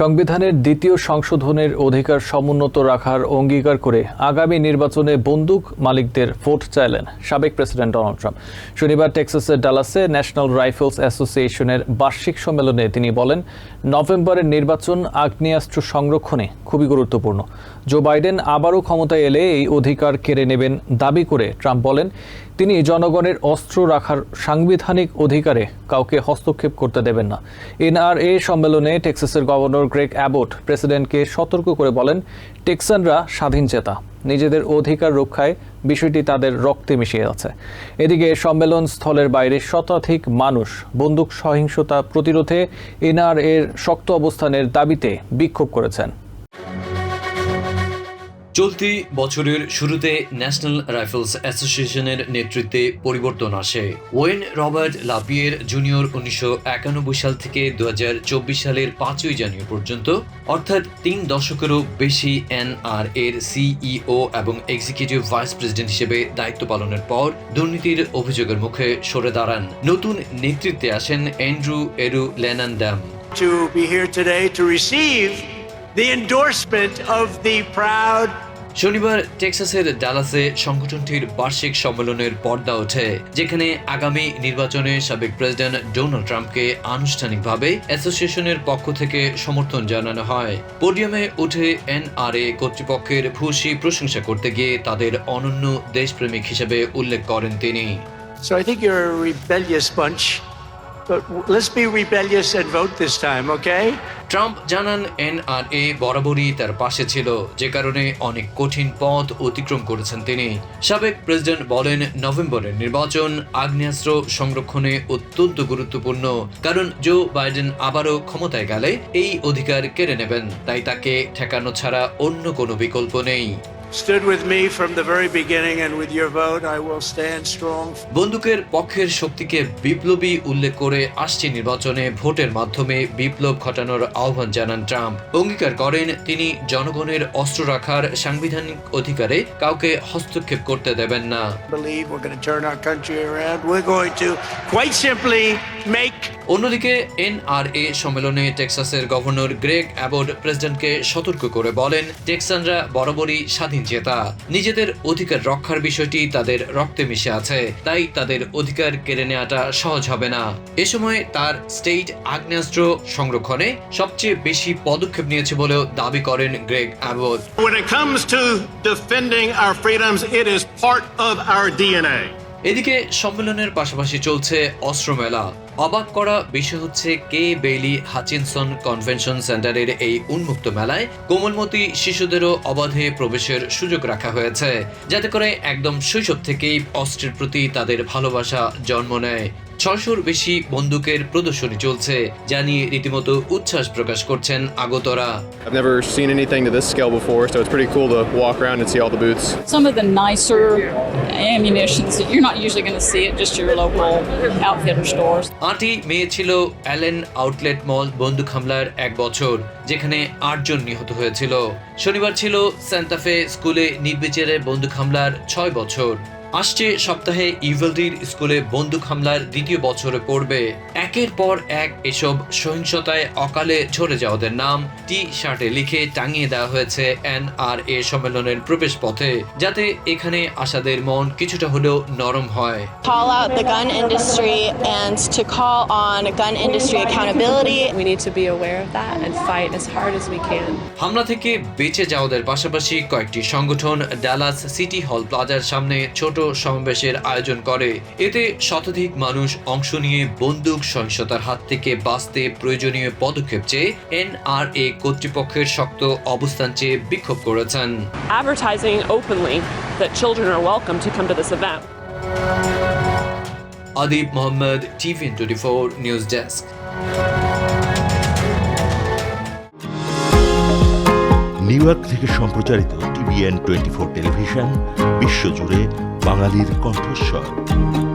সংবিধানের দ্বিতীয় সংশোধনের অধিকার সমুন্নত রাখার অঙ্গীকার করে আগামী নির্বাচনে বন্দুক মালিকদের ভোট চাইলেন সাবেক প্রেসিডেন্ট ডোনাল্ড ট্রাম্প। শনিবার টেক্সাসের ডালাসে ন্যাশনাল রাইফেলস অ্যাসোসিয়েশনের বার্ষিক সম্মেলনে তিনি বলেন, নভেম্বরের নির্বাচন আগ্নেয়াস্ত্র সংরক্ষণে খুবই গুরুত্বপূর্ণ। জো বাইডেন আবারও ক্ষমতায় এলে এই অধিকার কেড়ে নেবেন দাবি করে ট্রাম্প বলেন, তিনি জনগণের অস্ত্র রাখার সাংবিধানিক অধিকারে কাউকে হস্তক্ষেপ করতে দেবেন না। এনআরএ সম্মেলনে টেক্সাসের গভর্নর গ্রেগ অ্যাবট প্রেসিডেন্টকে সতর্ক করে বলেন, টেক্সানরা স্বাধীন চেতা। নিজেদের অধিকার রক্ষায় বিষয়টি তাদের রক্তে মিশিয়ে আছে। এদিকে সম্মেলন স্থলের বাইরে শতাধিক মানুষ বন্দুক সহিংসতা প্রতিরোধে এনআরএর শক্ত অবস্থানের দাবিতে বিক্ষোভ করেছেন। চলতি বছরের শুরুতে ন্যাশনাল রাইফেলস অ্যাসোসিয়েশনের নেতৃত্বে পরিবর্তন আসে। ওয়েন রবার্ট লাপিয়ের জুনিয়র উনিশশো একানব্বই সাল থেকে দুহাজার চব্বিশ সালের পাঁচই জানুয়ারি পর্যন্ত, অর্থাৎ তিন দশকেরও বেশি এনআর এর সিইও এবং এক্সিকিউটিভ ভাইস প্রেসিডেন্ট হিসেবে দায়িত্ব পালনের পর দুর্নীতির অভিযোগের মুখে সরে দাঁড়ান। নতুন নেতৃত্বে আসেন অ্যান্ড্রু এরু লেনান্ডাম। To be here today to receive the endorsement of the proud শনিবার টেক্সাসের ডালাসে সংগঠনটির বার্ষিক সম্মেলনের পর্দা ওঠে যেখানে আগামী নির্বাচনে সাবেক প্রেসিডেন্ট ডোনাল্ড ট্রাম্পকে আনুষ্ঠানিকভাবে অ্যাসোসিয়েশনের পক্ষ থেকে সমর্থন জানানো হয়। পোডিয়ামে উঠে এনআরএ কর্তৃপক্ষের ভূয়সী প্রশংসা করতে গিয়ে তাদের অনন্য দেশপ্রেমিক হিসেবে উল্লেখ করেন তিনি। So I think you're a rebellious bunch, but let's be rebellious and vote this time, okay? Trump জানান এনআরএ বরাবরই তার পাশে ছিল যে কারণে অনেক কঠিন পথ অতিক্রম করেছেন তিনি সাবেক প্রেসিডেন্ট বলেন নভেম্বরের নির্বাচন আগ্নেয়াস্ত্র সংরক্ষণে অত্যন্ত গুরুত্বপূর্ণ কারণ জো বাইডেন আবারও ক্ষমতায় গেলে এই অধিকার কেড়ে নেবেন তাই তাকে ঠেকানো ছাড়া অন্য কোনো বিকল্প নেই Stood with me from the very beginning, and with your vote, I will stand strong. বন্দুকের পক্ষের শক্তিকে বিপ্লবী উল্লেখ করে আসছে নির্বাচনে ভোটের মাধ্যমে বিপ্লব ঘটানোর আহ্বান জানান ট্রাম্প অঙ্গীকার করেন তিনি জনগণের অস্ত্র রাখার সাংবিধানিক অধিকারে কাউকে হস্তক্ষেপ করতে দেবেন না believe we're going to turn our country around. We're going to quite simply make অন্যদিকে এনআরএ সম্মেলনে টেক্সাসের গভর্নর গ্রেগ অ্যাবট প্রেসিডেন্টকে সতর্ক করে বলেন টেক্সানরা বরাবরই স্বাধীন জেতা নিজেদের অধিকার রক্ষার বিষয়টি তাদের রক্তে মিশে আছে তাই তাদের অধিকার কেড়ে নেওয়াটা সহজ হবে না। এ সময় তার স্টেট আগ্নেয়াস্ত্র সংরক্ষণে সবচেয়ে বেশি পদক্ষেপ নিয়েছে বলেও দাবি করেন Greg Abbott. When it comes to defending our freedoms, it is part of our DNA. এদিকে সম্মেলনের পাশাপাশি চলছে অস্ত্র মেলা অবাক করা বিষয় হচ্ছে কে বেইলি হাচিনসন কনভেনশন সেন্টারের এই উন্মুক্ত মেলায় কোমলমতি শিশুদেরও অবাধে প্রবেশের সুযোগ রাখা হয়েছে। যাতে করে একদম শৈশব থেকেই অস্ত্রের প্রতি তাদের ভালোবাসা জন্ম নেয়। ছশোর বেশি বন্দুকের প্রদর্শনী চলছে যা নিয়ে রীতিমতো উচ্ছ্বাস প্রকাশ করছেন আগতরা I've never seen anything to this scale before, so it's pretty cool to walk around and see all the booths. some of the nicer ammunitions that you're not usually going to see at just your local outfitter stores. আটই মেয়ে ছিল Allen outlet মল বন্দুক হামলার এক বছর যেখানে আটজন নিহত হয়েছিল শনিবার ছিল স্যান্তাফে স্কুলে নির্বিচারে বন্দুক হামলার ছয় বছর আসছে সপ্তাহে ইভেলডির স্কুলে বন্দুক হামলার দ্বিতীয় বছরে পড়বে একের পর এক এসব সহিংসতায় অকালে ঝরে যাওয়াদের নাম টি শার্টে লিখে টাঙিয়ে দেওয়া হয়েছে এনআরএ সম্মেলনের প্রবেশ পথে যাতে এখানে আসাদের মন কিছুটা হলেও নরম হয় call out the gun industry and to call on gun industry accountability. We need to be aware of that and fight as hard as we can. হামলা থেকে বেঁচে যাওয়াদের পাশাপাশি কয়েকটি সংগঠন ডালাস সিটি হল প্লাজার সামনে ছোট সমাবেশের আয়োজন করে। এতে শতাধিক মানুষ অংশ নিয়ে বন্দুক সহিংসতার হাত থেকে বাঁচতে প্রয়োজনীয় পদক্ষেপ চেয়ে এনআরএ কর্তৃপক্ষের শক্ত অবস্থান চেয়ে বিক্ষোভ করেছেন। Advertising openly that children are welcome to come to this event. Adib Mohammad TV twenty four news desk. New York থেকে সম্প্রচারিত টিভিএন টোয়েন্টি ফোর টেলিভিশন বিশ্বজুড়ে বাঙালির কণ্ঠস্বর।